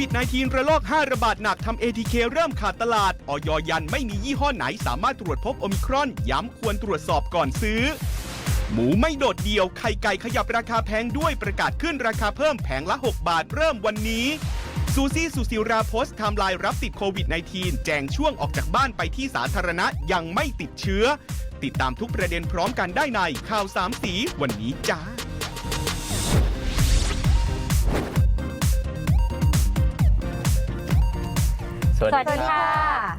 วิด -19 ระลอก 5 ระบาดหนักทำ ATK เริ่มขาดตลาด ออยยันไม่มียี่ห้อไหนสามารถตรวจพบโอมิครอน ย้ำควรตรวจสอบก่อนซื้อ หมูไม่โดดเดี่ยว ไข่ไก่ขยับราคาแพงด้วยประกาศขึ้นราคาเพิ่มแผงละ 6 บาทเริ่มวันนี้ ซูซี่สุสิราโพสต์ไทม์ไลน์รับติดโควิด -19 แจงช่วงออกจากบ้านไปที่สาธารณะยังไม่ติดเชื้อ ติดตามทุกประเด็นพร้อมกันได้ในข่าวสามสีวันนี้จ้า สวัสสดีวัสดีค่ะ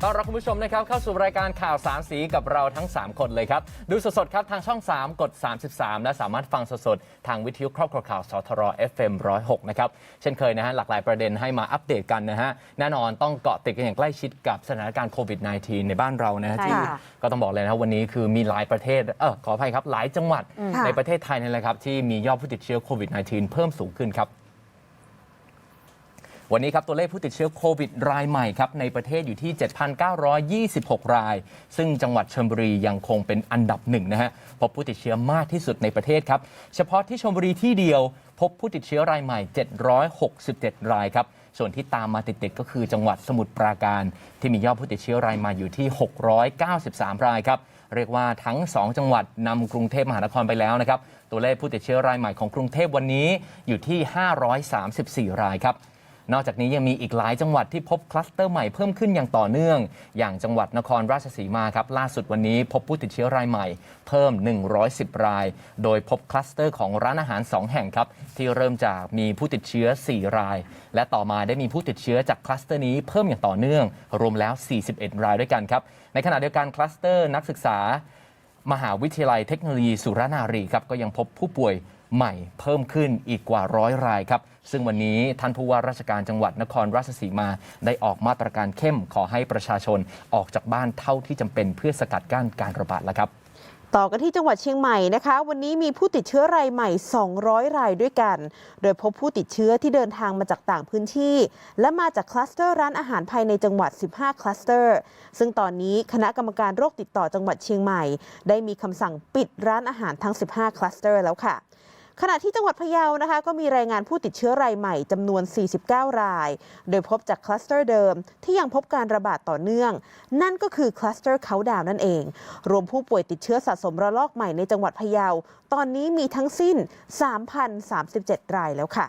ต้อนรับคุณผู้ชมนะครับเข้าสู่รายการข่าวสามสีกับเราทั้ง 3 คนเลยครับ ดูสดๆครับทางช่อง 3 กด 33 และสามารถฟังสดๆ ทางวิทยุครอบครัวข่าวสทร FM 106 นะครับ เช่นเคยนะฮะหลากหลายประเด็นให้มาอัปเดตกันนะฮะ แน่นอนต้องเกาะติดกันอย่างใกล้ชิดกับสถานการณ์โควิด -19 ในบ้านเรานะฮะใช่ที่ค่ะ ก็ต้องบอกเลยนะวันนี้คือมีหลายประเทศเออขออภัยครับหลายจังหวัดค่ะในประเทศไทยนี่แหละครับที่มียอดผู้ติดเชื้อโควิด -19 เพิ่มสูงขึ้นครับ วันนี้ครับตัวเลขผู้ติดเชื้อโควิดรายใหม่ครับในประเทศอยู่ที่ 7,926 ราย ซึ่งจังหวัดชลบุรียังคงเป็นอันดับหนึ่งนะฮะพบผู้ติดเชื้อมากที่สุดในประเทศครับ เฉพาะที่ชลบุรีที่เดียวพบผู้ติดเชื้อรายใหม่ 767 รายครับส่วนที่ตามมาติดๆก็คือจังหวัดสมุทรปราการ ที่มียอดผู้ติดเชื้อรายใหม่อยู่ที่ 693 รายครับเรียกว่าทั้ง 2 จังหวัดนำกรุงเทพมหานครไปแล้วนะครับตัวเลขผู้ติดเชื้อรายใหม่ของกรุงเทพวันนี้อยู่ที่ 534 รายครับ นอกจากนี้ยังมีอีกหลายจังหวัดที่พบคลัสเตอร์ใหม่เพิ่มขึ้นอย่างต่อเนื่อง อย่างจังหวัดนครราชสีมาครับล่าสุดวันนี้พบผู้ติดเชื้อรายใหม่เพิ่ม 110 ราย โดยพบคลัสเตอร์ของร้านอาหาร 2 แห่งครับที่เริ่มจากมีผู้ติดเชื้อ 4 ราย และต่อมาได้มีผู้ติดเชื้อจากคลัสเตอร์นี้เพิ่มอย่างต่อเนื่อง รวมแล้ว 41 รายด้วยกันครับในขณะเดียวกันคลัสเตอร์นักศึกษามหาวิทยาลัยเทคโนโลยีสุรนารีครับก็ยังพบผู้ป่วย ใหม่เพิ่มขึ้นอีกกว่าร้อยรายครับ ซึ่งวันนี้ท่านผู้ว่าราชการจังหวัดนครราชสีมา ได้ออกมาตรการเข้มขอให้ประชาชนออกจากบ้านเท่าที่จำเป็นเพื่อสกัดกั้นการระบาดแล้วครับต่อกันที่จังหวัดเชียงใหม่นะคะ วันนี้มีผู้ติดเชื้อรายใหม่ 200 รายด้วยกัน โดยพบผู้ติดเชื้อที่เดินทางมาจากต่างพื้นที่ และมาจากคลัสเตอร์ร้านอาหารภายในจังหวัด 15 คลัสเตอร์ ซึ่งตอนนี้คณะกรรมการโรคติดต่อจังหวัดเชียงใหม่ ได้มีคำสั่งปิดร้านอาหารทั้ง 15 คลัสเตอร์แล้วค่ะ ขณะที่จังหวัดพะเยานะคะ ก็มีรายงานผู้ติดเชื้อรายใหม่จำนวน 49 ราย โดยพบจากคลัสเตอร์เดิมที่ยังพบการระบาดต่อเนื่อง นั่นก็คือคลัสเตอร์เขาดาวนั่นเอง รวมผู้ป่วยติดเชื้อสะสมระลอกใหม่ในจังหวัดพะเยา ตอนนี้มีทั้งสิ้น 3,037 รายแล้วค่ะ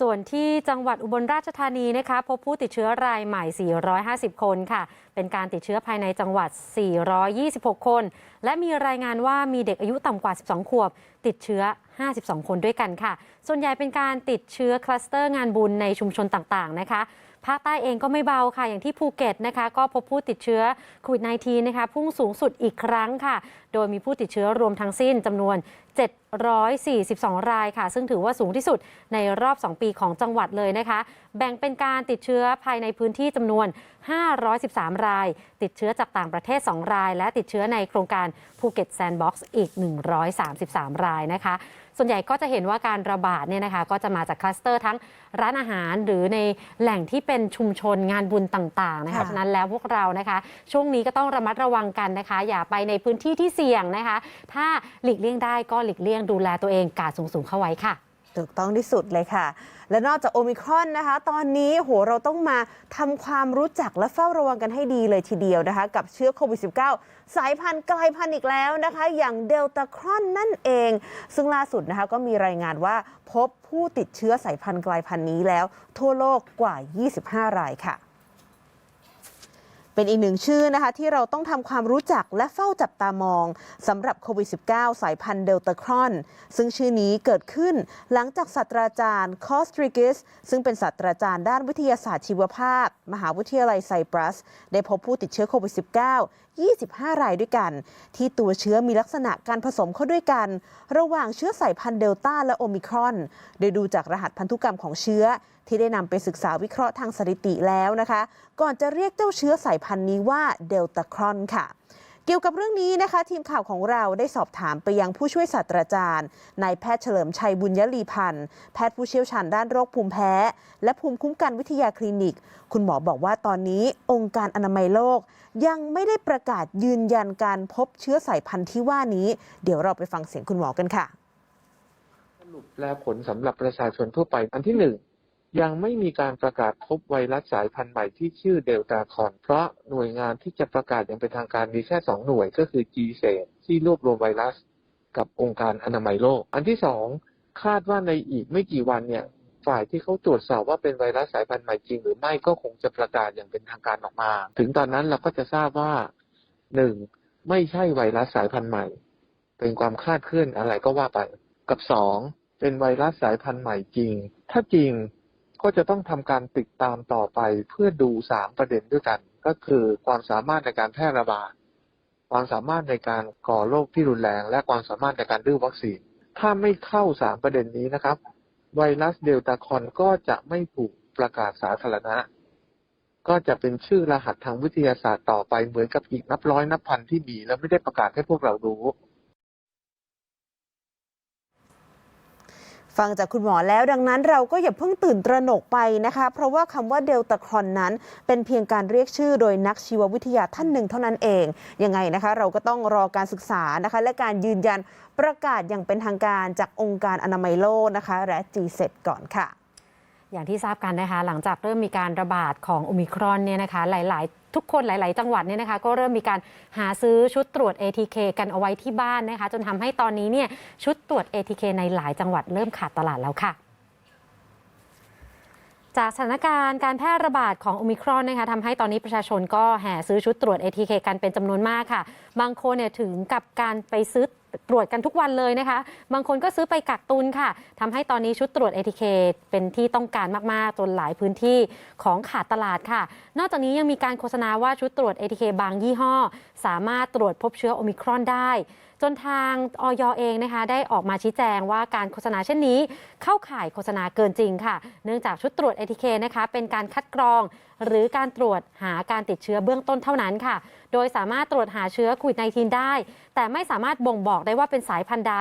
ส่วนที่จังหวัดอุบลราชธานีนะคะพบผู้ติดเชื้อรายใหม่ 450 คนค่ะ เป็นการติดเชื้อภายในจังหวัด 426 คน และมีรายงานว่ามีเด็กอายุต่ำกว่า 12 ขวบ ติดเชื้อ 52 คนด้วยกันค่ะ ส่วนใหญ่เป็นการติดเชื้อคลัสเตอร์งานบุญในชุมชนต่างๆนะคะภาคใต้เองก็ไม่เบาค่ะ อย่างที่ภูเก็ตนะคะ ก็พบผู้ติดเชื้อโควิด -19 นะคะ พุ่งสูงสุดอีกครั้งค่ะ โดยมีผู้ติดเชื้อรวมทั้งสิ้นจำนวน742 รายค่ะ ซึ่งถือว่าสูงที่สุดในรอบ 2 ปีของจังหวัดเลยนะคะ แบ่งเป็นการติดเชื้อภายในพื้นที่จำนวน 513 ราย ติดเชื้อจากต่างประเทศ 2 ราย และติดเชื้อในโครงการภูเก็ตแซนด์บ็อกซ์อีก 133 รายนะคะ ส่วนใหญ่ก็จะเห็นว่าการระบาดเนี่ยนะคะ ก็จะมาจากคลัสเตอร์ทั้งร้านอาหารหรือในแหล่งที่เป็นชุมชนงานบุญต่างๆนะคะค่ะฉะนั้นแล้วพวกเรานะคะ ช่วงนี้ก็ต้องระมัดระวังกันนะคะ อย่าไปในพื้นที่ที่เสี่ยงนะคะ ถ้าหลีกเลี่ยงได้ก็หลีกเลี่ยงดูแลตัวเองกาดสูงๆเข้าไว้ค่ะ ถูกต้องที่สุดเลยค่ะ และนอกจากโอมิครอนนะคะ ตอนนี้โหเราต้องมาทำความรู้จักและเฝ้าระวังกันให้ดีเลยทีเดียวนะคะ กับเชื้อโควิด -19 สายพันธุ์กลายพันธุ์อีกแล้วนะคะ อย่างเดลตาครอนนั่นเอง ซึ่งล่าสุดนะคะก็มีรายงานว่าพบผู้ติดเชื้อสายพันธุ์กลายพันธุ์นี้แล้ว ทั่วโลกกว่า 25 รายค่ะ เป็นอีกหนึ่งชื่อนะคะที่เราต้องทำความรู้จักและเฝ้าจับตามองสำหรับโควิด -19 สายพันธุ์เดลตาครอน ซึ่งชื่อนี้เกิดขึ้นหลังจากศาสตราจารย์คอสตริกิส ซึ่งเป็นศาสตราจารย์ด้านวิทยาศาสตร์ชีวภาพ มหาวิทยาลัยไซปรัส ได้พบผู้ติดเชื้อโควิด -19 25 รายด้วยกัน ที่ตัวเชื้อมีลักษณะการผสมเข้าด้วยกัน ระหว่างเชื้อสายพันธุ์เดลต้าและโอมิครอน โดยดูจากรหัสพันธุกรรมของเชื้อ ที่ได้นำไปศึกษาวิเคราะห์ทางสถิติแล้วนะคะ ก่อนจะเรียกเจ้าเชื้อสายพันธุ์นี้ว่าเดลตาครอนค่ะ เกี่ยวกับเรื่องนี้นะคะ ทีมข่าวของเราได้สอบถามไปยังผู้ช่วยศาสตราจารย์นายแพทย์เฉลิมชัยบุญยลีพันธ์แพทย์ผู้เชี่ยวชาญด้านโรคภูมิแพ้ และภูมิคุ้มกันวิทยาคลินิก คุณหมอบอกว่าตอนนี้องค์การอนามัยโลก ยังไม่ได้ประกาศยืนยันการพบเชื้อสายพันธุ์ที่ว่านี้ เดี๋ยวเราไปฟังเสียงคุณหมอกันค่ะ สรุปแปลผลสำหรับประชาชนทั่วไปอันที่หนึ่ง ยังไม่มีการประกาศพบไวรัสสายพันธุ์ใหม่ที่ชื่อเดลตาคอน เพราะหน่วยงานที่จะประกาศอย่างเป็นทางการมีแค่สองหน่วยก็คือ g s a ที่รวบรวมไวรัส กับองค์การอนามัยโลก อันที่สองคาดว่าในอีกไม่กี่วันเนี่ย ฝ่ายที่เขาตรวจสอบว่าเป็นไวรัสสายพันธุ์ใหม่จริง หรือไม่ก็คงจะประกาศอย่างเป็นทางการออกมา ถึงตอนนั้นเราก็จะทราบว่าหนึ่งไม่ใช่ไวรัสสายพันธุ์ใหม่ เป็นความคาดเคลื่อนอะไรก็ว่าไป กับสองเป็นไวรัสสายพันธุ์ใหม่จริง ถ้าจริง ก็จะต้องทำการติดตามต่อไปเพื่อดูสามประเด็นด้วยกัน ก็คือความสามารถในการแพร่ระบาดความสามารถในการก่อโรคที่รุนแรง และความสามารถในการดื้อวัคซีน ถ้าไม่เข้าสามประเด็นนี้นะครับ ไวรัสเดลตาคอนก็จะไม่ถูกประกาศสาธารณะ ก็จะเป็นชื่อรหัสทางวิทยาศาสตร์ต่อไปเหมือนกับอีกนับร้อยนับพันที่มี แล้วไม่ได้ประกาศให้พวกเรารู้ ฟังจากคุณหมอแล้วดังนั้นเราก็อย่าเพิ่งตื่นตระหนกไปนะคะ เพราะว่าคำว่าเดลตาครอนนั้น เป็นเพียงการเรียกชื่อโดยนักชีววิทยาท่านหนึ่งเท่านั้นเอง ยังไงนะคะ เราก็ต้องรอการศึกษานะคะ และการยืนยันประกาศอย่างเป็นทางการจากองค์การอนามัยโลกนะคะ และ G7 ก่อนค่ะ อย่างที่ทราบกันนะคะ หลังจากเริ่มมีการระบาดของโอมิครอนเนี่ยนะคะ หลาย ๆ ทุกคนหลาย ๆ จังหวัดเนี่ยนะคะ ก็เริ่มมีการหาซื้อชุดตรวจ ATK กันเอาไว้ที่บ้านนะคะ จนทำให้ตอนนี้เนี่ยชุดตรวจ ATK ในหลายจังหวัดเริ่มขาดตลาดแล้วค่ะจากสถานการณ์การแพร่ระบาดของโอมิครอนนะคะทำให้ตอนนี้ประชาชนก็แห่ซื้อชุดตรวจ ATK กันเป็นจำนวนมากค่ะ บางคนเนี่ยถึงกับการไปซื้อ ตรวจกันทุกวันเลยนะคะ บางคนก็ซื้อไปกักตุนค่ะทำให้ตอนนี้ชุดตรวจ ATK เคเป็นที่ต้องการมาก ๆ จนหลายพื้นที่ของขาดตลาดค่ะ นอกจากนี้ยังมีการโฆษณาว่าชุดตรวจ ATK บางยี่ห้อ สามารถตรวจพบเชื้อโอมิครอนได้ จนทางออยเองนะคะ ได้ออกมาชี้แจงว่าการโฆษณาเช่นนี้ เข้าข่ายโฆษณาเกินจริงค่ะ เนื่องจากชุดตรวจ ATK นะคะเป็นการคัดกรอง หรือการตรวจหาการติดเชื้อเบื้องต้นเท่านั้นค่ะ โดยสามารถตรวจหาเชื้อโควิด -19 ได้ แต่ไม่สามารถบ่งบอกได้ว่าเป็นสายพันธุ์ใด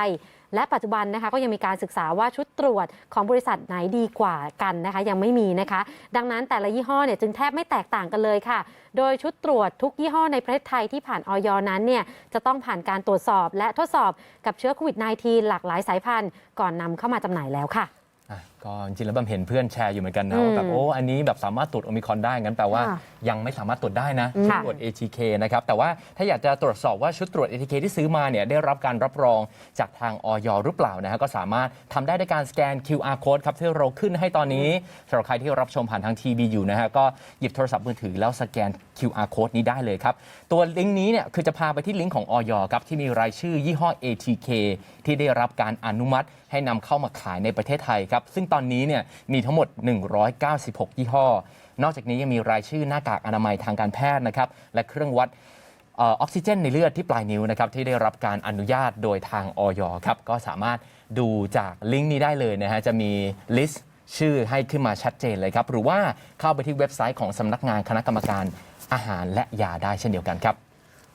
และปัจจุบันนะคะก็ยังมีการศึกษาว่าชุดตรวจของบริษัทไหนดีกว่ากันนะคะ ยังไม่มีนะคะ ดังนั้นแต่ละยี่ห้อเนี่ยจึงแทบไม่แตกต่างกันเลยค่ะ โดยชุดตรวจทุกยี่ห้อในประเทศไทยที่ผ่านออยนั้นเนี่ยจะต้องผ่านการตรวจสอบและทดสอบกับเชื้อโควิด -19 หลากหลายสายพันธุ์ก่อนนำเข้ามาจำหน่ายแล้วค่ะอะ ก็จริงๆแล้วแบบเห็นเพื่อนแชร์อยู่เหมือนกันนะอืมว่าแบบโอ้อันนี้แบบสามารถตรวจโอมิครอนได้งั้นแปลว่าค่ะยังไม่สามารถตรวจได้นะอืมชุดตรวจ ATK นะครับแต่ว่าถ้าอยากจะตรวจสอบว่าชุดตรวจ ATK ที่ซื้อมาเนี่ยได้รับการรับรองจากทางออยหรือเปล่านะฮะก็สามารถทำได้ด้วยการสแกน QR code ครับที่เราขึ้นให้ตอนนี้สำหรับใครที่รับชมผ่านทางทีวีอยู่นะฮะก็หยิบโทรศัพท์มือถือแล้วสแกน QR code นี้ได้เลยครับ ตัวลิงก์นี้เนี่ยคือจะพาไปที่ลิงก์ของออยครับที่มีรายชื่อยี่ห้อ ATK ที่ได้รับการอนุมัติให้นำเข้ามาขายในประเทศไทยครับ ซึ่งตอนนี้เนี่ยมีทั้งหมด 196 ยี่ห้อ นอกจากนี้ยังมีรายชื่อหน้ากากอนามัยทางการแพทย์นะครับและเครื่องวัดออกซิเจนในเลือดที่ปลายนิ้วนะครับที่ได้รับการอนุญาตโดยทางออยครับก็สามารถดูจากลิงก์นี้ได้เลยนะฮะจะมีลิสต์ชื่อให้ขึ้นมาชัดเจนเลยครับ หรือว่าเข้าไปที่เว็บไซต์ของสำนักงานคณะกรรมการ อาหารและยาได้เช่นเดียวกันครับ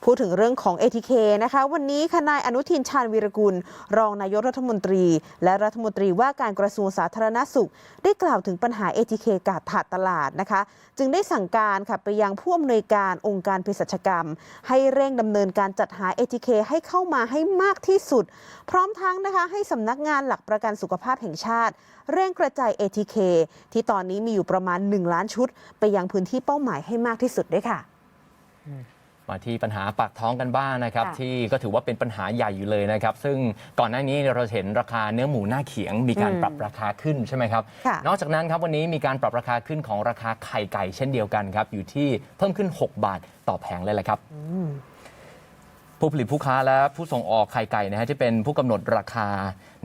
พูดถึงเรื่องของ ATK นะคะ วันนี้ค่ะนายอนุทินชาญวีรกุล รองนายกรัฐมนตรี และรัฐมนตรีว่าการกระทรวงสาธารณสุข ได้กล่าวถึงปัญหา ATK กาดขาดตลาดนะคะ จึงได้สั่งการค่ะไปยังผู้อำนวยการองค์การเภสัชกรรม ให้เร่งดำเนินการจัดหา ATK ให้เข้ามาให้มากที่สุด พร้อมทั้งนะคะให้สำนักงานหลักประกันสุขภาพแห่งชาติ เร่งกระจาย ATK ที่ตอนนี้มีอยู่ประมาณ 1 ล้านชุด ไปยังพื้นที่เป้าหมายให้มากที่สุดด้วยค่ะ มาที่ปัญหาปากท้องกันบ้างนะครับ ค่ะที่ก็ถือว่าเป็นปัญหาใหญ่อยู่เลยนะครับ ซึ่งก่อนหน้านี้เราเห็นราคาเนื้อหมูหน้าเขียง มีการอืมปรับราคาขึ้นใช่ไหมครับ ค่ะ นอกจากนั้นครับวันนี้มีการปรับราคาขึ้นของราคาไข่ไก่เช่นเดียวกันครับอยู่ที่เพิ่มขึ้น 6 บาทต่อแผงเลยแหละครับ ผู้ผลิตผู้ค้าและผู้ส่งออกไข่ไก่นะฮะที่เป็นผู้กำหนดราคา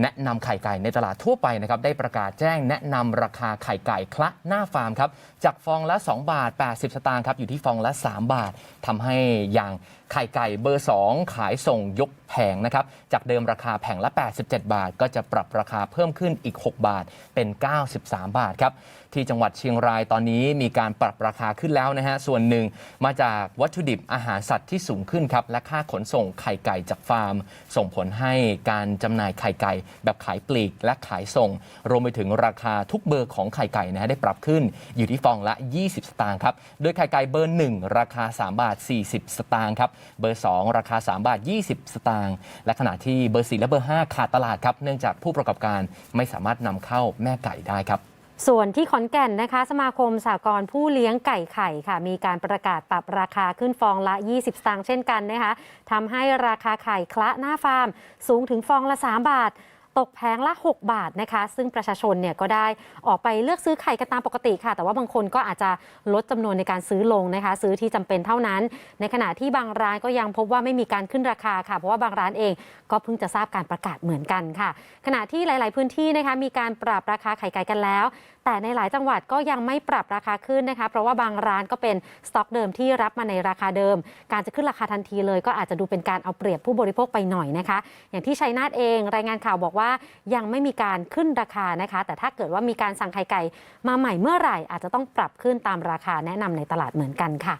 แนะนำไข่ไก่ในตลาดทั่วไปนะครับได้ประกาศแจ้งแนะนำราคาไข่ไก่คละหน้าฟาร์มครับจากฟองละ 2 บาท 80 สตางค์ครับอยู่ที่ฟองละ 3 บาททำให้อย่างไข่ไก่เบอร์ 2 ขายส่งยกแผงนะครับจากเดิมราคาแผงละ 87 บาท ก็จะปรับราคาเพิ่มขึ้นอีก 6 บาทเป็น 93 บาทครับ ที่จังหวัดเชียงรายตอนนี้มีการปรับราคาขึ้นแล้วนะฮะ ส่วนหนึ่งมาจากวัตถุดิบอาหารสัตว์ที่สูงขึ้นครับ และค่าขนส่งไข่ไก่จากฟาร์ม ส่งผลให้การจำหน่ายไข่ไก่แบบขายปลีกและขายส่ง รวมไปถึงราคาทุกเบอร์ของไข่ไก่นะฮะได้ปรับขึ้นอยู่ที่ฟองละ 20 สตางค์ครับ โดยไข่ไก่เบอร์ 1 ราคา 3 บาท 40 สตางค์ครับ เบอร์ 2 ราคา 3 บาท 20 สตางค์ และขณะที่เบอร์ 4 และเบอร์ 5 ขาดตลาดครับ เนื่องจากผู้ประกอบการไม่สามารถนำเข้าแม่ไก่ได้ครับ ส่วนที่ขอนแก่นนะคะ สมาคมสากลผู้เลี้ยงไก่ไข่ค่ะ มีการประกาศปรับราคาขึ้นฟองละ 20 สตางค์เช่นกันนะคะทำให้ราคาไข่คละหน้าฟาร์ม สูงถึงฟองละ 3 บาท ตกแผงละ 6 บาทนะคะ ซึ่งประชาชนเนี่ยก็ได้ออกไปเลือกซื้อไข่กันตามปกติค่ะ แต่ว่าบางคนก็อาจจะลดจำนวนในการซื้อลงนะคะ ซื้อที่จำเป็นเท่านั้น ในขณะที่บางร้านก็ยังพบว่าไม่มีการขึ้นราคาค่ะ เพราะว่าบางร้านเองก็เพิ่งจะทราบการประกาศเหมือนกันค่ะ ขณะที่หลาย ๆ พื้นที่นะคะมีการปรับราคาไข่ไก่กันแล้ว แต่ในหลายจังหวัดก็ยังไม่ปรับราคาขึ้นนะคะ เพราะว่าบางร้านก็เป็นสต็อกเดิมที่รับมาในราคาเดิม การจะขึ้นราคาทันทีเลย ก็อาจจะดูเป็นการเอาเปรียบผู้บริโภคไปหน่อยนะคะ อย่างที่ชัยนาทเองรายงานข่าวบอกว่ายังไม่มีการขึ้นราคานะคะ แต่ถ้าเกิดว่ามีการสั่งไข่ไก่มาใหม่เมื่อไหร่อาจจะต้องปรับขึ้นตามราคาแนะนำในตลาดเหมือนกันค่ะ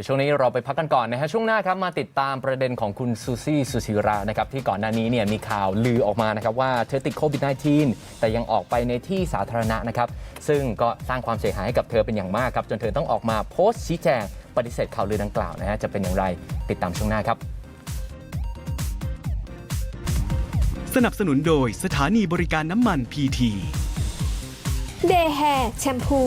ดี๋ยวช่วงนี้เราไปพักกันก่อนนะฮะช่วงหน้าครับมาติดตามประเด็นของคุณซูซี่สุศิรานะครับที่ก่อนหน้านี้เนี่ยมีข่าวลือออกมานะครับว่าเธอติดโควิด -19 แต่ยังออกไปในที่สาธารณะนะครับซึ่งก็สร้างความเสียหายให้กับเธอเป็นอย่างมากครับจนเธอต้องออกมาโพสต์ชี้แจงปฏิเสธข่าวลือดังกล่าวนะฮะจะเป็นอย่างไรติดตามช่วงหน้าครับ สนับสนุนโดยสถานีบริการน้ำมันพีที เดย์แฮร์แชมพู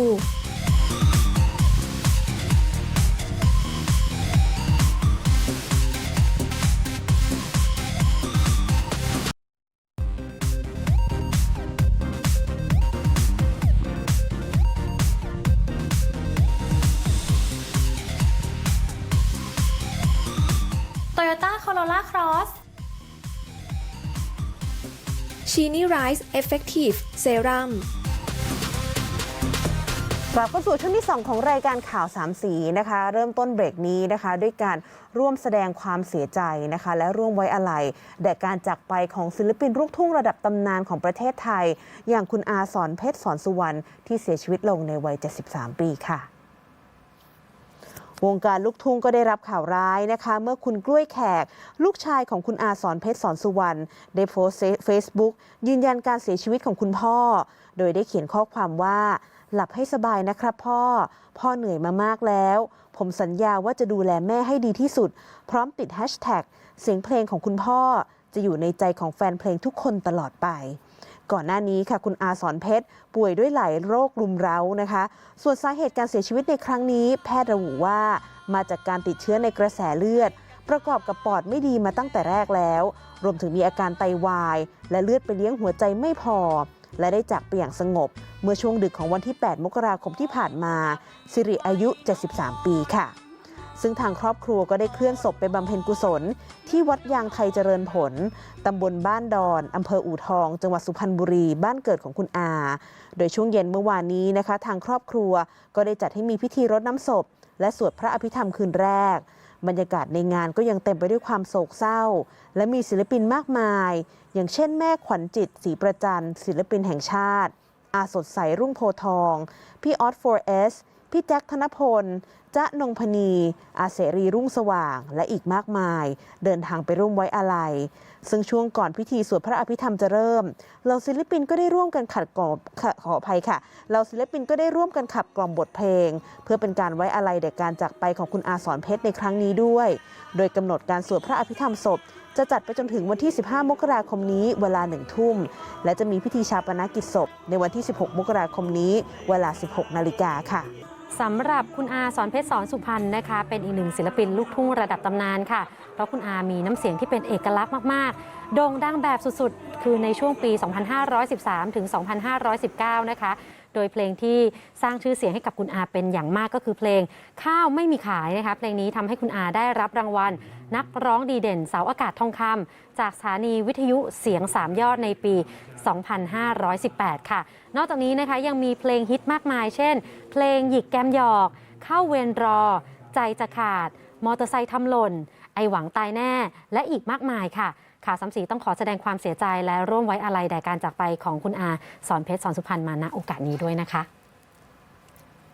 ชีนี่ไรซ์เอฟเฟกตีฟเซรั่มกลับเข้าสู่ช่วงที่ 2 ของรายการข่าวสามสีนะคะ เริ่มต้นเบรกนี้นะคะ ด้วยการร่วมแสดงความเสียใจนะคะ และร่วมไว้อาลัยแด่การจากไปของศิลปินลูกทุ่งระดับตำนานของประเทศไทย อย่างคุณอาสอนเพชรสอนสุวรรณที่เสียชีวิตลงในวัย 73 ปีค่ะ วงการลูกทุ่งก็ได้รับข่าวร้ายนะคะ เมื่อคุณกล้วยแขก ลูกชายของคุณอาสอนเพชรสอนสุวรรณได้โพสต์เฟซบุ๊กยืนยันการเสียชีวิตของคุณพ่อ โดยได้เขียนข้อความว่า หลับให้สบายนะครับพ่อ พ่อเหนื่อยมามากแล้ว ผมสัญญาว่าจะดูแลแม่ให้ดีที่สุด พร้อมติดแฮชแท็กเสียงเพลงของคุณพ่อ จะอยู่ในใจของแฟนเพลงทุกคนตลอดไป ก่อนหน้านี้ค่ะคุณอาสอนเพชร ป่วยด้วยหลายโรครุมเร้านะคะ ส่วนสาเหตุการเสียชีวิตในครั้งนี้ แพทย์ระบุว่ามาจากการติดเชื้อในกระแสเลือด ประกอบกับปอดไม่ดีมาตั้งแต่แรกแล้ว รวมถึงมีอาการไตวาย และเลือดไปเลี้ยงหัวใจไม่พอ และได้จากไปอย่างสงบ เมื่อช่วงดึกของวันที่ 8 มกราคมที่ผ่านมาสิริอายุ 73 ปีค่ะ ซึ่งทางครอบครัวก็ได้เคลื่อนศพไปบำเพ็ญกุศล ที่วัดยางไทยเจริญผล ตำบลบ้านดอนอำเภออู่ทอง จังหวัดสุพรรณบุรี บ้านเกิดของคุณอา โดยช่วงเย็นเมื่อวานนี้นะคะ ทางครอบครัวก็ได้จัดให้มีพิธีรดน้ำศพ และสวดพระอภิธรรมคืนแรก บรรยากาศในงานก็ยังเต็มไปด้วยความโศกเศร้า และมีศิลปินมากมาย อย่างเช่น แม่ขวัญจิตศรีประจันศิลปินแห่งชาติ อาสดใสรุ่งโพทอง พี่ออส 4S พี่แจ็คธนพลจ๊ะนงพนี อาเสรีรุ่งสว่าง และอีกมากมาย เดินทางไปร่วมไว้อาลัย ซึ่งช่วงก่อนพิธีสวดพระอภิธรรมจะเริ่มเหล่าศิลปินก็ได้ร่วมกันขัดกล่อมขออภัยค่ะเหล่าศิลปินก็ได้ร่วมกันขับกล่อมบทเพลง เพื่อเป็นการไว้อาลัยแด่การจากไปของคุณอาสอนเพชรในครั้งนี้ด้วย โดยกำหนดการสวดพระอภิธรรมศพ จะจัดไปจนถึงวันที่ 15 มกราคมนี้ เวลาหนึ่งทุ่ม และจะมีพิธีชาปนกิจศพ ในวันที่ 16 มกราคมนี้ เวลา 16 นาฬิกาค่ะ สำหรับคุณอาสอนเพชรสอนสุพรรณนะคะ เป็นอีกหนึ่งศิลปินลูกทุ่งระดับตำนานค่ะ เพราะคุณอามีน้ำเสียงที่เป็นเอกลักษณ์มาก ๆ โด่งดังแบบสุด ๆ คือในช่วงปี 2513 ถึง 2519 นะคะ โดยเพลงที่สร้างชื่อเสียงให้กับคุณอาเป็นอย่างมากก็คือเพลงข้าวไม่มีขายนะคะเพลงนี้ทำให้คุณอาได้รับรางวัล นักร้องดีเด่นเสาอากาศทองคำจากสถานีวิทยุเสียงสามยอดในปี 2518 ค่ะ นอกจากนี้นะคะยังมีเพลงฮิตมากมาย เช่น เพลงหยิกแกมหยอก เข้าเวรรอ ใจจะขาด มอเตอร์ไซค์ทำหล่น ไอหวังตายแน่ และอีกมากมายค่ะ ข่าวสามสีต้องขอแสดงความเสียใจและร่วมไว้อาลัยแด่การจากไปของคุณอาสอนเพชรสอนสุพรรณมาณโอกาสนี้ด้วยนะคะ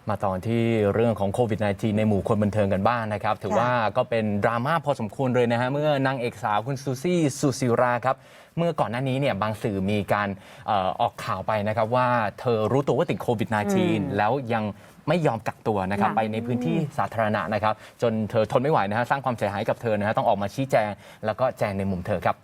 มาตอนที่เรื่องของโควิด -19 ในหมู่คนบันเทิงกันบ้างนะครับ ถือว่าก็เป็นดราม่าพอสมควรเลยนะฮะเมื่อนางเอกสาวคุณซูซี่สุซิราครับ เมื่อก่อนหน้านี้เนี่ยบางสื่อมีการเออออกข่าวไปนะครับว่าเธอรู้ตัวว่าติดโควิด -19 แล้วยังไม่ยอมกักตัวนะครับยังไปในพื้นที่สาธารณะนะครับ จนเธอทนไม่ไหวนะฮะสร้างความเสียหายกับเธอนะฮะต้องออกมาชี้แจง แล้วก็แจงในมุมเธอครับ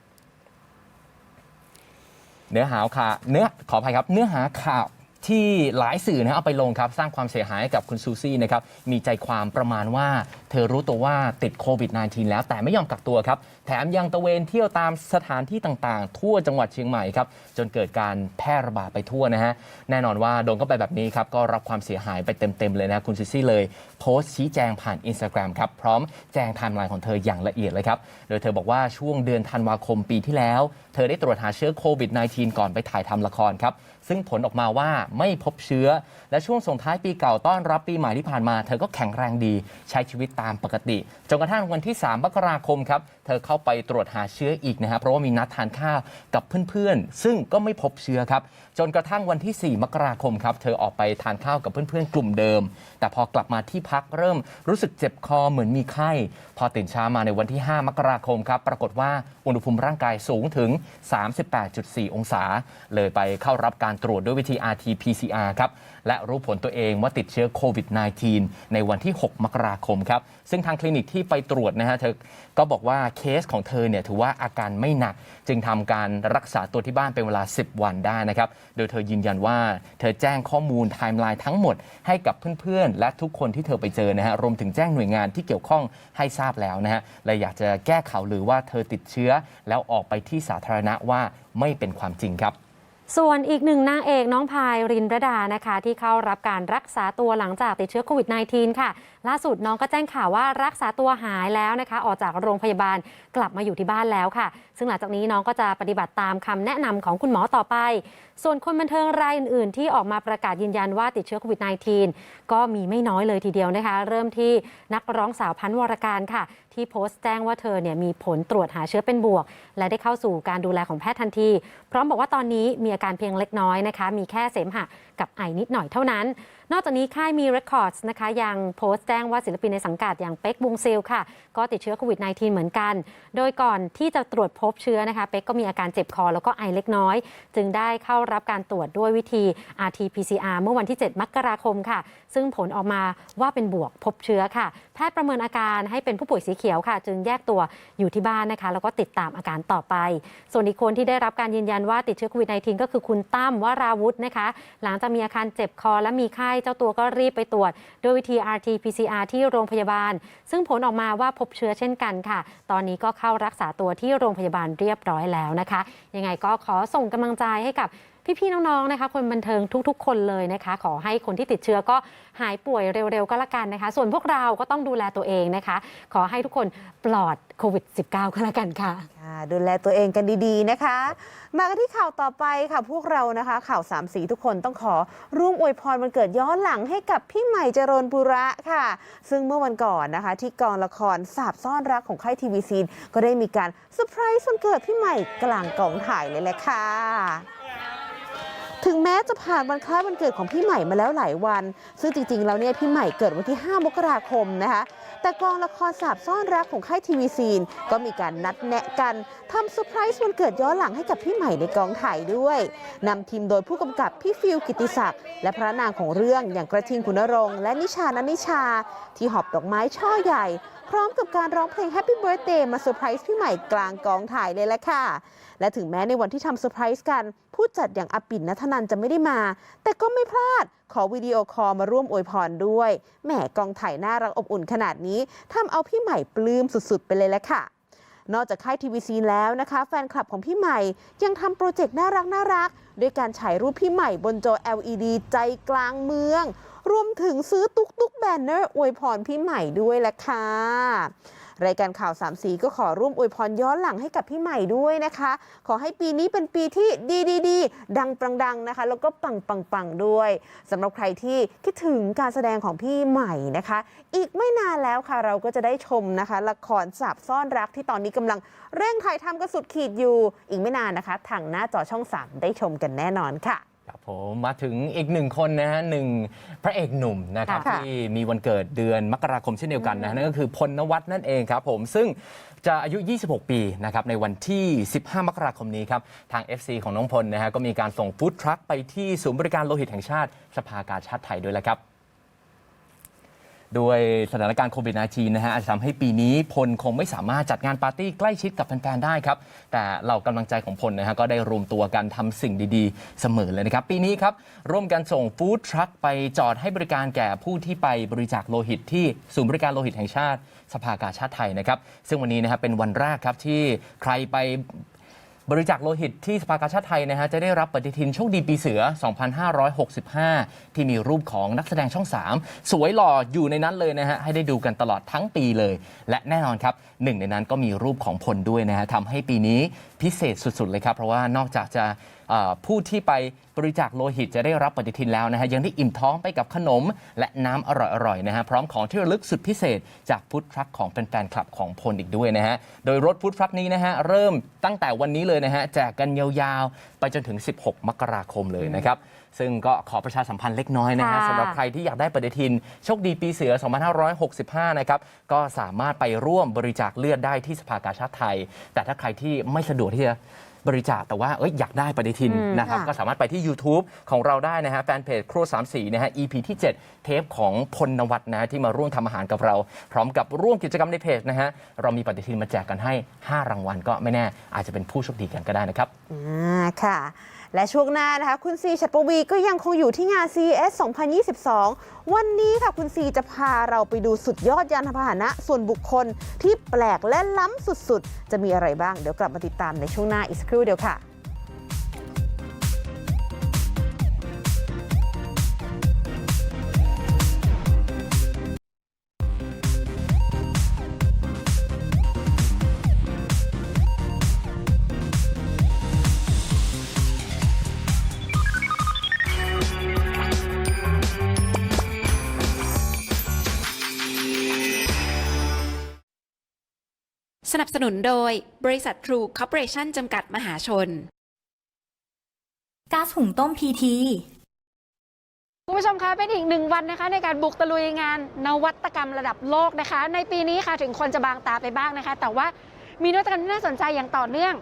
เนื้อหาข่าวเนื้อขออภัยครับ เนื้อหาข่าวที่หลายสื่อนะเอาไปลงครับ สร้างความเสียหายให้กับคุณซูซี่นะครับมีใจความประมาณว่า เธอรู้ตัวว่าติดโควิด -19 แล้วแต่ไม่ยอมกักตัวครับ แถมยังตะเวนเที่ยวตามสถานที่ต่างๆ ทั่วจังหวัดเชียงใหม่ครับจนเกิดการแพร่ระบาดไปทั่วนะฮะแน่นอนว่าโดนเข้าไปแบบนี้ครับก็รับความเสียหายไปเต็มๆเลยนะคุณซูซี่เลย โพสต์ชี้แจงผ่าน Instagram ครับพร้อมแจงไทม์ไลน์ของเธออย่างละเอียดเลยครับโดยเธอบอกว่าช่วงเดือนธันวาคมปีที่แล้ว เธอได้ตรวจหาเชื้อโควิด -19 ก่อนไปถ่ายทำละครครับซึ่งผลออกมาว่าไม่พบเชื้อ และช่วงส่งท้ายปีเก่าต้อนรับปีใหม่ที่ผ่านมา เธอก็แข็งแรงดีใช้ชีวิตตามปกติจนกระทั่งวันที่ 3 มกราคมครับเธอเข้าไปตรวจหาเชื้ออีกนะครับเพราะว่ามีนัดทานข้าวกับเพื่อนๆ ซึ่งก็ไม่พบเชื้อครับ จนกระทั่งวันที่ 4 มกราคมครับ เธอออกไปทานข้าวกับเพื่อนๆ กลุ่มเดิม แต่พอกลับมาที่พักเริ่มรู้สึกเจ็บคอเหมือนมีไข้ พอตื่นเช้ามาในวันที่ 5 มกราคมครับ ปรากฏว่าอุณหภูมิร่างกายสูงถึง 38.4 องศา เลยไปเข้ารับการตรวจด้วยวิธี RT-PCR ครับ และรู้ผลตัวเองว่าติดเชื้อโควิด -19 ในวันที่ 6 มกราคมครับ ซึ่งทางคลินิกที่ไปตรวจนะฮะเธอก็บอกว่าเคสของเธอเนี่ยถือว่าอาการไม่หนัก จึงทำการรักษาตัวที่บ้านเป็นเวลา 10 วันได้นะครับ โดยเธอยืนยันว่าเธอแจ้งข้อมูลไทม์ไลน์ทั้งหมดให้กับเพื่อนๆ และทุกคนที่เธอไปเจอนะฮะรวมถึงแจ้งหน่วยงานที่เกี่ยวข้องให้ทราบแล้วนะฮะเลยอยากจะแก้ข่าวหรือว่าเธอติดเชื้อแล้วออกไปที่สาธารณะว่าไม่เป็นความจริงครับ ส่วนอีกหนึ่งนางเอกน้องพายรินรดานะคะ ที่เข้ารับการรักษาตัวหลังจากติดเชื้อโควิด -19 ค่ะ ล่าสุดน้องก็แจ้งข่าวว่ารักษาตัวหายแล้วนะคะ ออกจากโรงพยาบาลกลับมาอยู่ที่บ้านแล้วค่ะ ซึ่งหลังจากนี้น้องก็จะปฏิบัติตามคำแนะนำของคุณหมอต่อไปส่วนคนบันเทิงรายอื่น ๆ ที่ออกมาประกาศยืนยันว่าติดเชื้อโควิด -19 ก็มีไม่น้อยเลยทีเดียวนะคะ เริ่มที่นักร้องสาวพันธ์วรการค่ะ ที่โพสต์แจ้งว่าเธอเนี่ยมีผลตรวจหาเชื้อเป็นบวก และได้เข้าสู่การดูแลของแพทย์ทันที พร้อมบอกว่าตอนนี้มีอาการเพียงเล็กน้อยนะคะ มีแค่เสมหะกับไอนิดหน่อยเท่านั้น นอกจากนี้ค่ายมี Records นะคะยังโพสต์แจ้งว่าศิลปินในสังกัดอย่างเป็กบุงซิลค่ะ ก็ติดเชื้อโควิด -19 เหมือนกัน โดยก่อนที่จะตรวจพบเชื้อนะคะเป็กก็มีอาการเจ็บคอแล้วก็ไอเล็กน้อย จึงได้เข้ารับการตรวจด้วยวิธี RT-PCR เมื่อวันที่ 7 มกราคมค่ะ ซึ่งผลออกมาว่าเป็นบวกพบเชื้อค่ะ แพทย์ประเมินอาการให้เป็นผู้ป่วยสีเขียวค่ะ จึงแยกตัวอยู่ที่บ้านนะคะ แล้วก็ติดตามอาการต่อไป ส่วนอีกคนที่ได้รับการยืนยันว่าติดเชื้อโควิด -19 ก็คือคุณตั้มวราวุธนะคะ หลังจากมีอาการเจ็บคอและมีไข้เจ้าตัวก็รีบไปตรวจด้วยวิธี RT-PCR ที่โรงพยาบาล ซึ่งผลออกมาว่าพบเชื้อเช่นกันค่ะ ตอนนี้ก็เข้ารักษาตัวที่โรงพยาบาลเรียบร้อยแล้วนะคะ ยังไงก็ขอส่งกำลังใจให้กับ พี่ๆน้องๆนะคะ คนบันเทิงทุก ๆ คนเลยนะคะ ขอให้คนที่ติดเชื้อก็หายป่วยเร็วๆก็แล้วกันนะคะ ส่วนพวกเราก็ต้องดูแลตัวเองนะคะ ขอให้ทุกคนปลอดโควิด -19 ก็แล้วกันค่ะ ค่ะดูแลตัวเองกันดีๆนะคะ มากันที่ข่าวต่อไปค่ะพวกเรานะคะ ข่าวสามสีทุกคนต้องขอร่วมอวยพรวันเกิดย้อนหลังให้กับพี่ใหม่เจริญปุระค่ะ ซึ่งเมื่อวันก่อนนะคะ ที่กองละครสาบซ่อนรักของค่ายทีวีซีนก็ได้มีการเซอร์ไพรส์วันเกิดพี่ใหม่กลางกองถ่ายเลยแหละค่ะ ถึงแม้จะผ่านวันคล้ายวันเกิดของพี่ใหม่มาแล้วหลายวัน ซึ่งจริงๆ แล้วเนี่ยพี่ใหม่เกิดวันที่ 5 มกราคมนะคะ แต่กองละครสาบซ่อนรักของค่ายทีวีซีน ก็มีการนัดแนะกันทำเซอร์ไพรส์วันเกิดย้อนหลังให้กับพี่ใหม่ในกองถ่ายด้วยนำทีมโดยผู้กำกับพี่ฟิลกิติศักดิ์และพระนางของเรื่องอย่างกระทิงขุนรงค์และนิชานันนิชา ที่หอบดอกไม้ช่อใหญ่ พร้อมกับการร้องเพลง Happy Birthday มาเซอร์ไพรส์พี่ใหม่กลางกองถ่ายเลยแหละค่ะ และถึงแม้ในวันที่ทำเซอร์ไพรส์กัน ผู้จัดอย่างอปิ่นนัทนันจะไม่ได้มา แต่ก็ไม่พลาด ขอวิดีโอคอลมาร่วมอวยพรด้วย แหมกองถ่ายน่ารักอบอุ่นขนาดนี้ทำเอาพี่ใหม่ปลื้มสุดๆ ไปเลยแหละค่ะนอกจากค่ายทีวีซีแล้วนะคะ แฟนคลับของพี่ใหม่ ยังทำโปรเจกต์น่ารักน่ารักด้วยการฉายรูปพี่ใหม่บนจอ LED ใจกลางเมือง รวมถึงซื้อตุ๊กตุ๊กแบนเนอร์อวยพรพี่ใหม่ด้วยแหละค่ะ รายการข่าวสามสีก็ขอร่วมอวยพรย้อนหลังให้กับพี่ใหม่ด้วยนะคะ ขอให้ปีนี้เป็นปีที่ดีดีดีดังปังดังนะคะ แล้วก็ปังปังปังด้วยสำหรับใครที่คิดถึงการแสดงของพี่ใหม่นะคะ อีกไม่นานแล้วค่ะเราก็จะได้ชมนะคะ ละครสาบซ่อนรักที่ตอนนี้กำลังเร่งถ่ายทำกันสุดขีดอยู่ อีกไม่นานนะคะ ทางหน้าจอช่อง 3 ได้ชมกันแน่นอนค่ะ ครับผมมาถึงอีกหนึ่งคนนะฮะหนึ่งพระเอกหนุ่มนะครับค่ะ ที่มีวันเกิดเดือนมกราคมเช่นเดียวกันนะนั่นก็คือพลนวัตนั่นเองครับผมซึ่งจะอายุ 26 ปีนะครับในวันที่ 15 มกราคมนี้ครับ ทาง FC ของน้องพลนะฮะก็มีการส่งฟู้ดทรัคไปที่ศูนย์บริการโลหิตแห่งชาติสภากาชาติไทยด้วยแหละครับ ด้วยสถานการณ์โควิด -19 นะฮะอาจจะทำให้ปีนี้พลคงไม่สามารถจัดงานปาร์ตี้ใกล้ชิดกับแฟนๆได้ครับ แต่เหล่ากำลังใจของพลนะฮะก็ได้รวมตัวกันทำสิ่งดีๆ เสมอเลยนะครับ ปีนี้ครับ ร่วมกันส่งฟู้ดทรัคไปจอดให้บริการแก่ผู้ที่ไปบริจาคโลหิตที่ศูนย์บริการโลหิตแห่งชาติ สภากาชาติไทยนะครับ ซึ่งวันนี้นะครับเป็นวันแรกครับที่ใครไป บริจาคโลหิตที่สภากาชาติไทยนะฮะจะได้รับปฏิทินโชคดีปีเสือ 2565 ที่มีรูปของนักแสดงช่อง 3 สวยหล่ออยู่ในนั้นเลยนะฮะให้ได้ดูกันตลอดทั้งปีเลย และแน่นอนครับหนึ่งในนั้นก็มีรูปของพลด้วยนะฮะทำให้ปีนี้พิเศษสุดๆเลยครับเพราะว่านอกจากจะ ผู้ที่ไปบริจาคโลหิตจะได้รับปฏิทินแล้วนะฮะยังได้อิ่มท้องไปกับขนม และน้ำอร่อยๆนะฮะพร้อมของที่ระลึกสุดพิเศษ จากฟู้ดทรัคของแฟนๆคลับของพลอีกด้วยนะฮะโดยรถฟู้ดทรัคนี้นะฮะเริ่มตั้งแต่วันนี้เลยนะฮะแจกกันยาวๆ ไปจนถึง 16 มกราคมเลยนะครับซึ่งก็ขอประชาสัมพันธ์เล็กน้อยนะฮะค่ะสำหรับใครที่อยากได้ปฏิทิน โชคดีปีเสือ 2565 นะครับ ก็สามารถไปร่วมบริจาคเลือดได้ที่สภากาชาติไทย แต่ถ้าใครที่ไม่สะดวกที่จะ บริจาคแต่ว่าเอ้ยอยากได้ปฏิทินอืมนะครับค่ะ ก็สามารถไปที่ YouTube ของเราได้นะฮะแฟนเพจครัวสามสีนะฮะ EP ที่ 7 เทปของพลนวัตนะฮะที่มาร่วมทำอาหารกับเรา พร้อมกับร่วมกิจกรรมในเพจนะฮะเรามีปฏิทินมาแจกกันให้ 5 รางวัลก็ไม่แน่อาจจะเป็นผู้โชคดีกันก็ได้นะครับ อ่าค่ะ และช่วงหน้านะคะ คุณซีชัดปวีก็ยังคงอยู่ที่งาน CES 2022 วันนี้ค่ะคุณซีจะพาเราไปดูสุดยอดยานพาหนะส่วนบุคคลที่แปลกและล้ำสุดๆ จะมีอะไรบ้างเดี๋ยวกลับมาติดตามในช่วงหน้าอีกสักครู่เดียวค่ะ สนับสนุนโดย บริษัททรูคอร์ปอเรชั่นจำกัดมหาชน ก๊าซหุงต้มพีที คุณผู้ชมคะเป็นอีกหนึ่งวันนะคะในการบุกตะลุยงานนวัตกรรมระดับโลกนะคะ ในปีนี้ค่ะถึงคนจะบางตาไปบ้างนะคะ แต่ว่ามีนวัตกรรมที่น่าสนใจอย่างต่อเนื่อง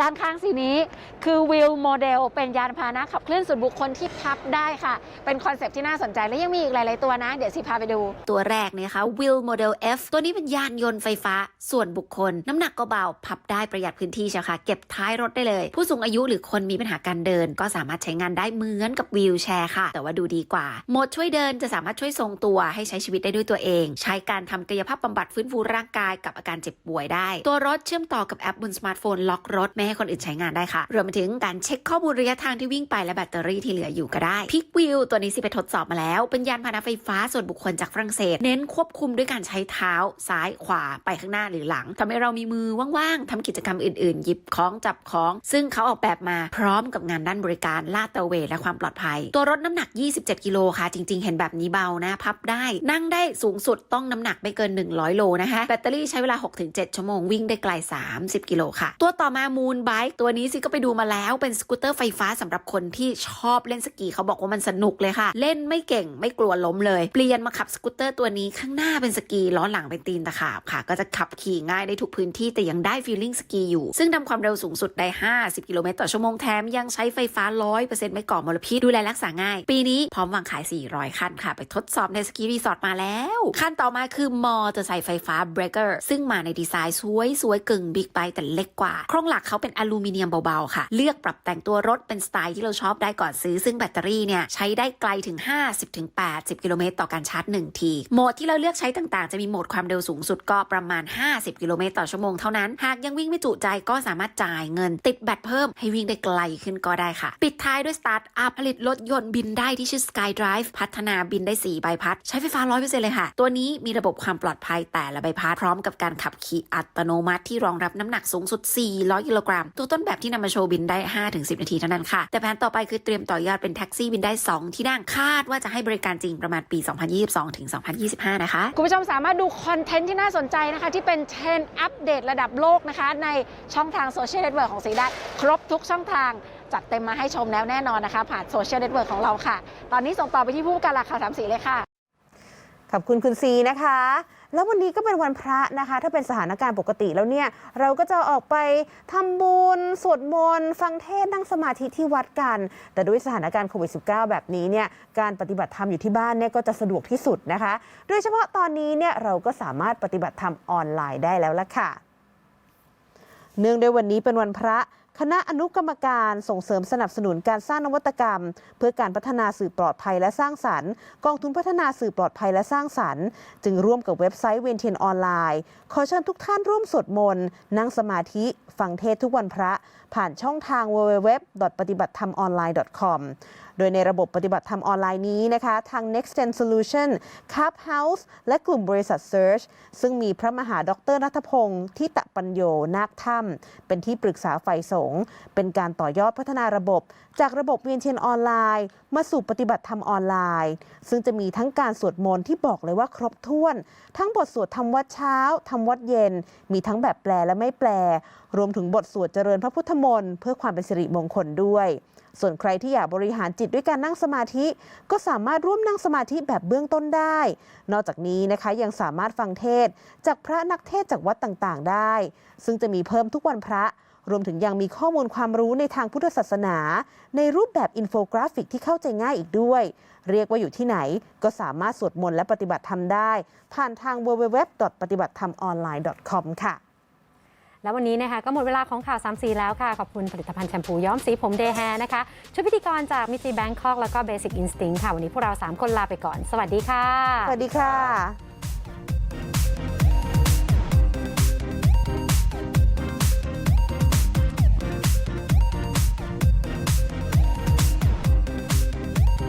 ด้านข้างสีนี้ คือวิลโมเดลเป็นยานพาหนะขับเคลื่อนส่วนบุคคลที่พับได้ค่ะ เป็นคอนเซปต์ที่น่าสนใจและยังมีอีกหลาย ๆ ตัวนะ เดี๋ยวสิพาไปดู ตัวแรกเนี่ะคะ Will Model F ตัวนี้เป็นยานยนต์ไฟฟ้าส่วนบุคคล น้ำหนักก็เบาพับได้ประหยัดพื้นที่เชียวค่ะ เก็บท้ายรถได้เลย ผู้สูงอายุหรือคนมีปัญหาการเดิน ก็สามารถใช้งานได้เหมือนกับวีลแชร์ค่ะ แต่ว่าดูดีกว่าโหมดช่วยเดินจะสามารถช่วยทรงตัวให้ใช้ชีวิตได้ด้วยตัวเอง ใช้การทำกายภาพบำบัดฟื้นฟูร่างกายกับอาการเจ็บป่วยได้ ตัวรถเชื่อมต่อกับแอปบนสมาร์ทโฟนล็อกรถไม่ให้คนอื่นใช้งานได้ค่ะ รวมไปถึงการเช็คข้อมูลระยะทางที่วิ่งไปและแบตเตอรี่ที่เหลืออยู่ก็ได้พิกวิลตัวนี้สิไปทดสอบมาแล้ว เป็นยานพาหนะไฟฟ้าส่วนบุคคลจากฝรั่งเศส เน้นควบคุมด้วยการใช้เท้าซ้ายขวาไปข้างหน้าหรือหลังทำให้เรามีมือว่างๆทำกิจกรรมอื่นๆ หยิบของจับของ ซึ่งเขาออกแบบมาพร้อมกับงานด้านบริการลาดตระเวนและความปลอดภัย ตัวรถน้ำหนัก 27 กิโลค่ะ จริง ๆ เห็นแบบนี้เบานะพับได้นั่งได้สูงสุดต้องน้ำหนักไม่เกิน 100 โลนะคะแบตเตอรี่ใช้เวลา 6-7 ชั่วโมงวิ่งได้ไกล 30 กิโลค่ะ ตัวต่อมามูนไบค์ตัวนี้สิก็ไปดูมาแล้วเป็นสกูตเตอร์ไฟฟ้าสำหรับคนที่ชอบเล่นสกีเขาบอกว่ามันสนุกเลยค่ะ เล่นไม่เก่งไม่กลัวล้มเลย เปลี่ยนมาขับสกูตเตอร์ตัวนี้ข้างหน้าเป็นสกีล้อหลังเป็นตีนตะขาบค่ะ ก็จะขับขี่ง่ายได้ทุกพื้นที่แต่ยังได้ฟีลลิ่งสกีอยู่ ซึ่งทำความเร็วสูงสุดได้ 50 กิโลเมตรต่อชั่วโมงแถมยังใช้ไฟฟ้า 100%ไม่ก่อมลพิษดูแลรักษาง่าย ปีนี้พร้อมวางขาย 400 คันค่ะ ไปทดสอบในสกีรีสอร์ทมาแล้ว ขั้นต่อมาคือมอเตอร์ไซค์ไฟฟ้า Breaker ซึ่งมาในดีไซน์สวยสวยๆกึ่งบิ๊กไบค์แต่เล็กกว่าโครงหลักเขาเป็นอลูมิเนียมเบาๆค่ะ เลือกปรับแต่งตัวรถเป็นสไตล์ที่เราชอบได้ก่อนซื้อ ซึ่งแบตเตอรี่เนี่ยใช้ได้ไกลถึง 50-80 กิโลเมตรต่อการชาร์จ 1 ที โหมดที่เราเลือกใช้ต่างๆ จะมีโหมดความเร็วสูงสุดก็ประมาณ 50 กิโลเมตรต่อชั่วโมงเท่านั้น หากยังวิ่งไม่จุใจก็สามารถจ่ายเงินติดแบตเพิ่มให้วิ่งได้ไกลขึ้นก็ได้ค่ะ ปิดท้ายด้วยสตาร์ทอัพผลิตรถยนต์บินได้ที่ชื่อ SkyDrive พัฒนาบินได้ 4 ใบพัด ใช้ไฟฟ้า 100%เลยค่ะ ตัวนี้มีระบบความปลอดภัยแต่ละใบพัดพร้อมกับการขับขี่อัตโนมัติที่รองรับน้ำหนักสูงสุด 400 กิโลกรัมตัวต้นแบบที่นำมาโชว์บินได้ 5-10 นาทีเท่านั้นค่ะ แต่แผนต่อไปคือเตรียมต่อยอดเป็นแท็กซี่บินได้ 2 ที่นั่งคาดว่าจะให้บริการจริงประมาณปี 2022ถึง2025 นะคะ คุณผู้ชมสามารถดูคอนเทนต์ที่น่าสนใจนะคะ ที่เป็นเทรนด์อัปเดตระดับโลกนะคะ ในช่องทางโซเชียลเน็ตเวิร์กของสีได้ครบทุกช่องทางจัดเต็มมาให้ชมแล้วแน่นอนนะคะ ผ่านโซเชียลเน็ตเวิร์กของเราค่ะ ตอนนี้ส่งต่อไปที่ผู้ประการราคาสามสีเลยค่ะ ขอบคุณคุณซีนะคะ แล้ววันนี้ก็เป็นวันพระนะคะ ถ้าเป็นสถานการณ์ปกติแล้วเนี่ย เราก็จะออกไปทำบุญสวดมนต์ฟังเทศน์นั่งสมาธิที่วัดกัน แต่ด้วยสถานการณ์โควิด -19 แบบนี้เนี่ยการปฏิบัติธรรมอยู่ที่บ้านเนี่ยก็จะสะดวกที่สุดนะคะ โดยเฉพาะตอนนี้เนี่ยเราก็สามารถปฏิบัติธรรมออนไลน์ได้แล้วละค่ะ เนื่องด้วยวันนี้เป็นวันพระ คณะอนุกรรมการส่งเสริมสนับสนุนการสร้างนวัตกรรม เพื่อการพัฒนาสื่อปลอดภัยและสร้างสรรค์ กองทุนพัฒนาสื่อปลอดภัยและสร้างสรรค์ จึงร่วมกับเว็บไซต์เวนเทียนออนไลน์ ขอเชิญทุกท่านร่วมสวดมนต์นั่งสมาธิ ฟังเทศทุกวันพระ ผ่านช่องทาง www. ปฏิบัติธรรมออนไลน์ .com โดยในระบบปฏิบัติธรรมออนไลน์นี้นะคะทาง Next Gen Solution c u b House และกลุ่มบริษัท Search ซึ่งมีพระมหาดรนัทพงศ์ที่ตะปัญโยนาคถ้ำเป็นที่ปรึกษาฝ่ายสงฆ์เป็นการต่อยอดพัฒนาระบบ จากระบบเวียนเทียนออนไลน์ มาสู่ปฏิบัติธรรมออนไลน์ ซึ่งจะมีทั้งการสวดมนต์ที่บอกเลยว่าครบถ้วน ทั้งบทสวดทำวัดเช้าทำวัดเย็น มีทั้งแบบแปลและไม่แปล รวมถึงบทสวดเจริญพระพุทธมนต์เพื่อความเป็นสิริมงคลด้วย ส่วนใครที่อยากบริหารจิตด้วยการนั่งสมาธิ ก็สามารถร่วมนั่งสมาธิแบบเบื้องต้นได้ นอกจากนี้นะคะยังสามารถฟังเทศ จากพระนักเทศจากวัดต่างๆ ได้ ซึ่งจะมีเพิ่มทุกวันพระรวมถึงยังมีข้อมูลความรู้ในทางพุทธศาสนา ในรูปแบบอินโฟกราฟิกที่เข้าใจง่ายอีกด้วย เรียกว่าอยู่ที่ไหนก็สามารถสวดมนต์และปฏิบัติธรรมได้ ผ่านทาง www. ปฏิบัติธรรมออนไลน์ .com ค่ะ แล้ววันนี้นะคะก็หมดเวลาของข่าวสามสีแล้วค่ะ ขอบคุณผลิตภัณฑ์แชมพูย้อมสีผมเดย์แฮนะคะ ชุดพิธีกรจากมิติแบงคอกแล้วก็เบสิกอินสติ้งค่ะ วันนี้พวกเรา 3 คนลาไปก่อน สวัสดีค่ะ สวัสดีค่ะ